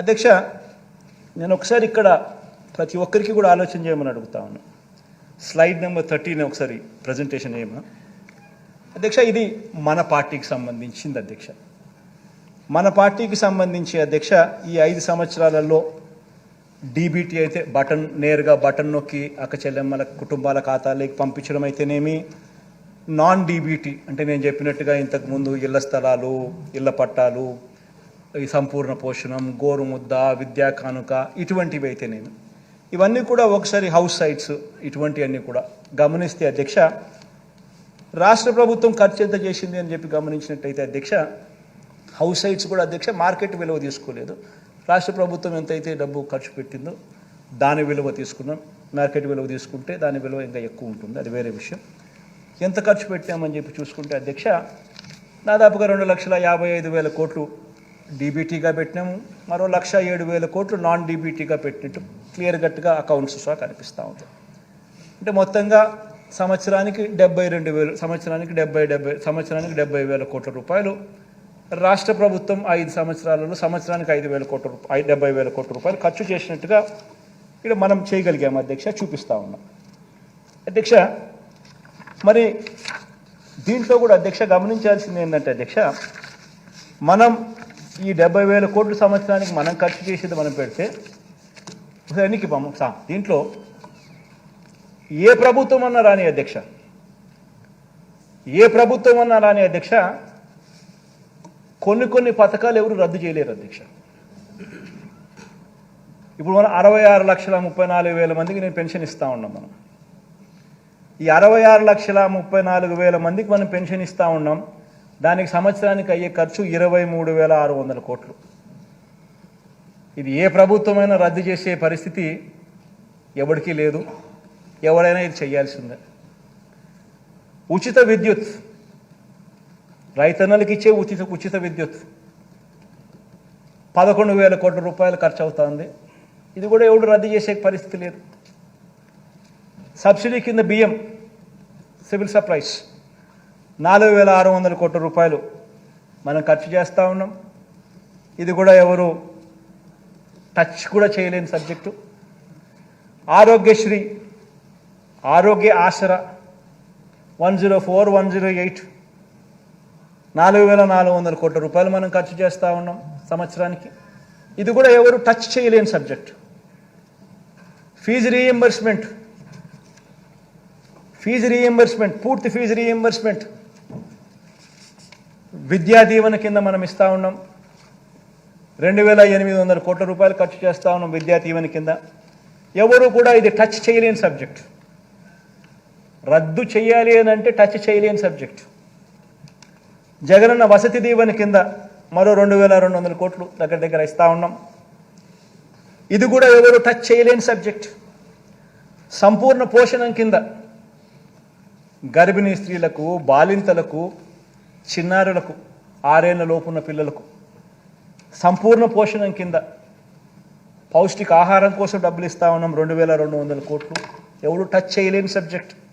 అధ్యక్ష నేను ఒకసారి ఇక్కడ ప్రతి ఒక్కరికి కూడా ఆలోచన చేయమని అడుగుతా ఉన్నాను స్లైడ్ నెంబర్ థర్టీని ఒకసారి ప్రజెంటేషన్ చేయమా అధ్యక్ష ఇది మన పార్టీకి సంబంధించింది అధ్యక్ష. మన పార్టీకి సంబంధించి అధ్యక్ష ఈ ఐదు సంవత్సరాలలో డీబీటీ అయితే బటన్ నేరుగా బటన్ నొక్కి అక్క చెల్లెమ్మల కుటుంబాల ఖాతాలోకి పంపించడం అయితేనేమి నాన్ డీబీటీ అంటే నేను చెప్పినట్టుగా ఇంతకుముందు ఇళ్ళ స్థలాలు ఇళ్ళ పట్టాలు ఈ సంపూర్ణ పోషణం గోరుముద్ద విద్యా కానుక ఇటువంటివి అయితే నేను. ఇవన్నీ కూడా ఒకసారి హౌస్ సైట్స్ ఇటువంటివన్నీ కూడా గమనిస్తే అధ్యక్ష రాష్ట్ర ప్రభుత్వం ఖర్చు ఎంత చేసింది అని చెప్పి గమనించినట్టయితే అధ్యక్ష హౌస్ సైట్స్ కూడా అధ్యక్ష మార్కెట్ విలువ తీసుకోలేదు. రాష్ట్ర ప్రభుత్వం ఎంతైతే డబ్బు ఖర్చు పెట్టిందో దాని విలువ తీసుకున్నాం. మార్కెట్ విలువ తీసుకుంటే దాని విలువ ఇంకా ఎక్కువ ఉంటుంది. అది వేరే విషయం. ఎంత ఖర్చు పెట్టామని చెప్పి చూసుకుంటే అధ్యక్ష దాదాపుగా రెండు లక్షల యాభై ఐదు వేల కోట్లు డీబీటీగా పెట్టినాము. మరో లక్ష ఏడు వేల కోట్లు నాన్ డీబీటీగా పెట్టినట్టు క్లియర్ కట్గా అకౌంట్స్ సహా కనిపిస్తూ ఉంది. అంటే మొత్తంగా సంవత్సరానికి డెబ్బై రెండు వేలు సంవత్సరానికి డెబ్బై డెబ్బై సంవత్సరానికి డెబ్బై వేల కోట్ల రూపాయలు. రాష్ట్ర ప్రభుత్వం ఐదు సంవత్సరాలలో సంవత్సరానికి ఐదు వేల కోట్ల రూపాయలు డెబ్బై వేల కోట్ల రూపాయలు ఖర్చు చేసినట్టుగా ఇక్కడ మనం చేయగలిగాము అధ్యక్ష చూపిస్తా ఉన్నాం. అధ్యక్ష మరి దీంట్లో కూడా అధ్యక్ష గమనించాల్సింది ఏంటంటే అధ్యక్ష మనం ఈ డెబ్బై వేల కోట్ల సంవత్సరానికి మనం ఖర్చు చేసేది మనం పెడితే ఒకసారి ఎన్నికి సా. దీంట్లో ఏ ప్రభుత్వం అన్నా రాని అధ్యక్ష. ఏ ప్రభుత్వం అన్నా రాని అధ్యక్ష కొన్ని కొన్ని పథకాలు ఎవరు రద్దు చేయలేరు అధ్యక్ష. ఇప్పుడు మనం అరవై ఆరు లక్షల ముప్పై నాలుగు వేల మందికి నేను పెన్షన్ ఇస్తూ ఉన్నాం మనం. ఈ అరవై ఆరు లక్షల ముప్పై నాలుగు వేల మందికి మనం పెన్షన్ ఇస్తూ ఉన్నాం. దానికి సంవత్సరానికి అయ్యే ఖర్చు ఇరవై మూడు వేల ఆరు వందల కోట్లు. ఇది ఏ ప్రభుత్వమైనా రద్దు చేసే పరిస్థితి ఎవరికీ లేదు. ఎవరైనా ఇది చేయాల్సిందే. ఉచిత విద్యుత్. రైతన్నలకు ఇచ్చే ఉచిత ఉచిత విద్యుత్. పదకొండు వేల కోట్ల రూపాయలు ఖర్చు అవుతుంది ఇది కూడా ఎవడు రద్దు చేసే పరిస్థితి లేదు. సబ్సిడీ కింద బియ్యం సివిల్ సప్లైస్. నాలుగు వేల ఆరు వందల కోట్ల రూపాయలు మనం ఖర్చు చేస్తూ ఉన్నాం. ఇది కూడా ఎవరు టచ్ కూడా చేయలేని subject. Aarogyasri Aarogya Asara one zero four one zero eight నాలుగు వేల నాలుగు వందల కోట్ల రూపాయలు మనం ఖర్చు చేస్తూ ఉన్నాం సంవత్సరానికి. ఇది కూడా ఎవరు టచ్ చేయలేని subject. Fee reimbursement fee reimbursement పూర్తి ఫీజు రీఎంబర్స్మెంట్ విద్యా దీవెన కింద మనం ఇస్తూ ఉన్నాం. రెండు వేల ఎనిమిది వందల కోట్ల రూపాయలు ఖర్చు చేస్తూ ఉన్నాం విద్యా దీవెన కింద. ఎవరు కూడా ఇది టచ్ చేయలేని సబ్జెక్ట్ రద్దు చేయాలి అని అంటే టచ్ చేయలేని సబ్జెక్ట్ జగనన్న వసతి దీవెన కింద మరో రెండు వేల రెండు వందల కోట్లు దగ్గర దగ్గర ఇస్తూ ఉన్నాం. ఇది కూడా ఎవరు టచ్ చేయలేని సబ్జెక్ట్ సంపూర్ణ పోషణం కింద గర్భిణీ స్త్రీలకు బాలింతలకు చిన్నారులకు ఆరేళ్ళ లోపున్న పిల్లలకు సంపూర్ణ పోషణం కింద పౌష్టిక ఆహారం కోసం డబ్బులు ఇస్తా ఉన్నాం. రెండు వేల రెండు వందల కోట్లు. ఎవరు టచ్ చేయలేని సబ్జెక్ట్